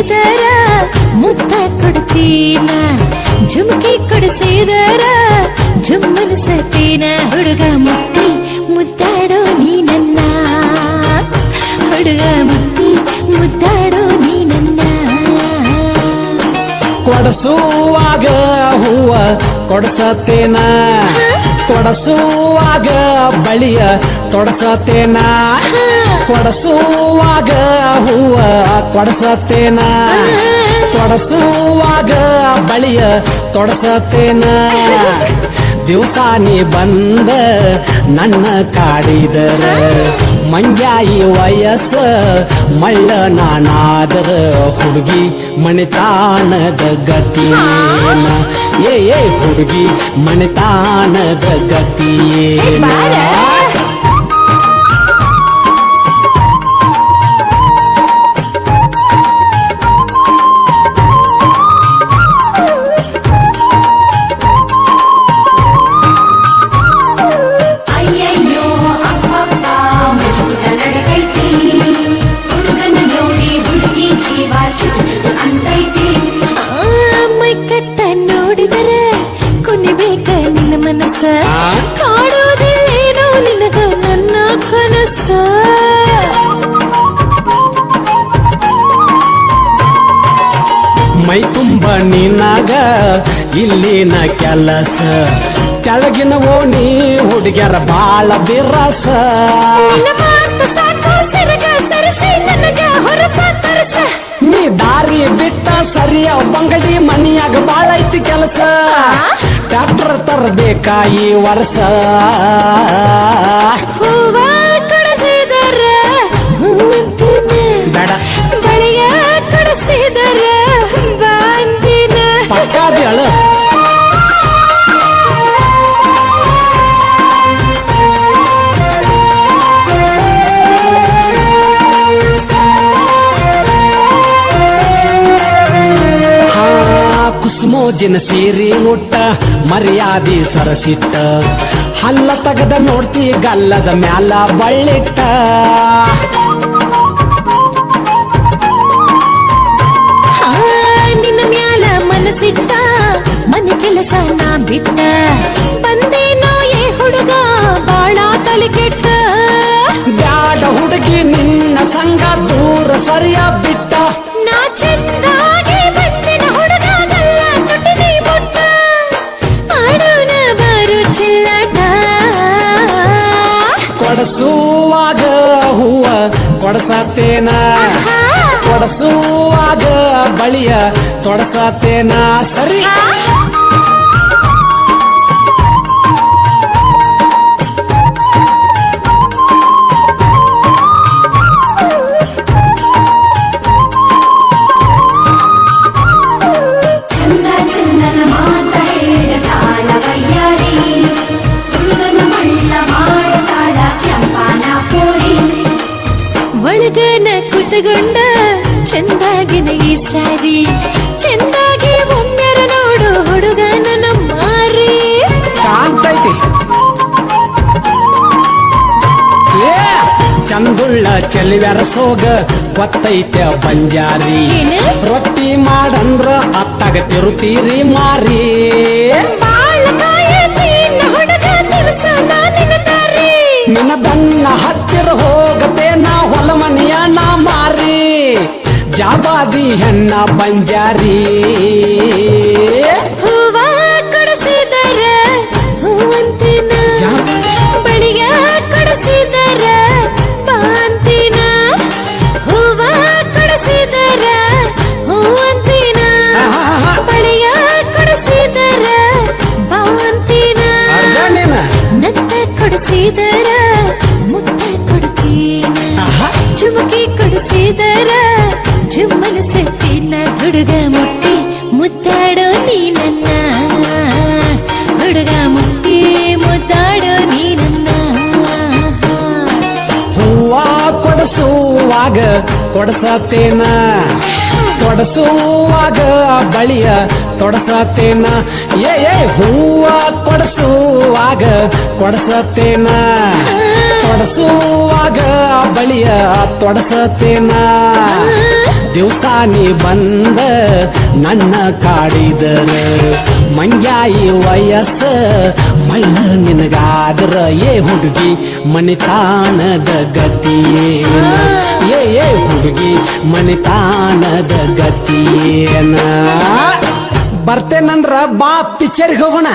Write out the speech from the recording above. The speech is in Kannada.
ಕೊಡಿಸಿದರ ಮುತ್ತ ಕೊಡ್ತೀನ ಜುಮ್ಕಿ ಕೊಡಿಸಿದರ ಜುಮ್ಮನಿಸತೀನ ಹುಡುಗ ಮುತ್ತಿ ಮುದ್ದಾಡೋ ನೀ ನನ್ನ ಹುಡುಗ ಮುತ್ತಿ ಮುದ್ದಾಡೋ ನೀ ನನ್ನ ಕೊಡಸುವಾಗ ಹೂವ ಕೊಡಸತೇನ ಕೊಡಸುವಾಗ ಬಳಿಯ ತೊಡಸತೇನ ಕೊಡಸುವಾಗ ಹೂವ ಕೊಡಸತೇನ ತೊಡಸುವಾಗ ಬಳಿಯ ತೊಡಸತೇನ ದಿವಸ ನೀ ಬಂದ ನನ್ನ ಕಾಡಿದರ ಮಂಗ್ಯಾಯಿ ವಯಸ್ಸ ಮಳ್ಳ ನಾನಾದರ ಹುಡುಗಿ ಮಣಿತಾನದ ಗತಿಯೇನ. ಏ ಹುಡುಗಿ ಮಣಿತಾನದ ಗತಿಯೇನ. ಇಲ್ಲಿನ ಕೆಲಸ. ಕೆಳಗಿನ ಓಣಿ ಹುಡುಗ್ಯರ ಬಾಳ ಬಿರಸ. ನೀ ದಾರಿ ಬಿಟ್ಟ ಸರಿಯ ಬಂಗಡಿ ಮನಿಯಾಗ ಬಾಳ ಐತಿ ಕೆಲಸ. ಟ್ಯಾಕ್ಟರ್ ಈ ವರ್ಷ. ಕುಸುಮೋಜಿನ ಸೀರೆ ಉಟ್ಟ ಮರ್ಯಾದೆ ಸರಸಿಟ್ಟ. ಹಲ್ಲ ತಗದ ನೋಡ್ತಿ ಗಲ್ಲದ ಮ್ಯಾಲ ಬಳ್ಳಿಟ್ಟ. ನಿನ್ನ ಮ್ಯಾಲ ಮನಸ್ಸಿಟ್ಟ ಮನೆ ಕೆಲಸ ನಾ ಬಿಟ್ಟ. ಬಂದೇನೋ ಏ ಹುಡುಗ ಬಾಳ ತಲೆ ಕೆಟ್ಟ. ಬ್ಯಾಡ ಹುಡುಗಿ ನಿನ್ನ ಸಂಗ ದೂರ ಸರಿಯ ಕೊಡಸತೇನ ಕೊಡಸುವಾಗ ಬಳಿಯ ತೊಡಸತೇನ? ಸರಿ. ಕುತಗೊಂಡ ಚಂದಾಗಿನ ಈ ಸಾರಿ ಚಂದಾಗಿ ಒಮ್ಮೆರ ನೋಡು ಹುಡುಗನ ಮಾರಿ ಕಾಂತೈತಿ ಏ ಚಂದುಳ್ಳ ಚೆಲುವ್ಯಾರ ಸೋಗ ಗೊತ್ತೈತೆ ಬಂಜಾರಿ? ರೊಟ್ಟಿ ಮಾಡಂದ್ರ ಅತ್ತಾಗ ತಿರುತ್ತೀರಿ ಮಾರಿ. ಹುಡುಗ ನಾನಿನ ನಿನ್ನ ಬನ್ನ ಹತ್ತಿರ ಹೋಗತೆ ನಾ ಹೊಲ ಮನೆಯ ನಾ ಮಾರಿ ಜಾಬಾದಿ ಹೆಣ್ಣ ಬಂಜಾರಿ. ಹೂವ ಕೊಡಿಸಿದರ ಹೂವಂತಿನ ಬಳಿಯ ಕೊಡಿಸಿದರ ಬಾಂತಿನ ಹೂವ ಕೊಡಿಸಿದರ ಹೂವಂತಿನ. ಬಳಿಯ ಕೊಡಿಸಿದರ ನೀನ ನತ್ತ ಕೊಡಿಸಿದರ ಮುತ್ತ ಕೊಡ್ತೀನ. ಚುಮಕಿ ಕೊಡಿಸಿದರ ಕೊಡಸುವಾಗ ಕೊಡಸತೇನ ಕೊಡಸುವಾಗ ಬಳಿಯ ತೊಡಸತೇನ? ಏ ಏ ಹೂವ ಕೊಡಸುವಾಗ ಕೊಡಸತೇನ ಕೊಡಸುವಾಗ ಬಳಿಯ ತೊಡಸತೇನ? ದಿವಸ ನೀ ಬಂದ ನನ್ನ ಕಾಡಿದರ. ಮಂಗ್ಯಾಯಿ ವಯಸ್ಸ ಮಳ್ಳ ನಿನಗಾದ್ರ ಏ ಹುಡುಗಿ ಮನಿತಾನದ ಗತಿಯೇನ ಏ ಏ ಹುಡುಗಿ ಮನಿತಾನದ ಗತಿಯೇನ. ಬರ್ತೇನಂದ್ರ ಬಾ ಪಿಕ್ಚರ್ಗೆ ಹೋಗೋಣ.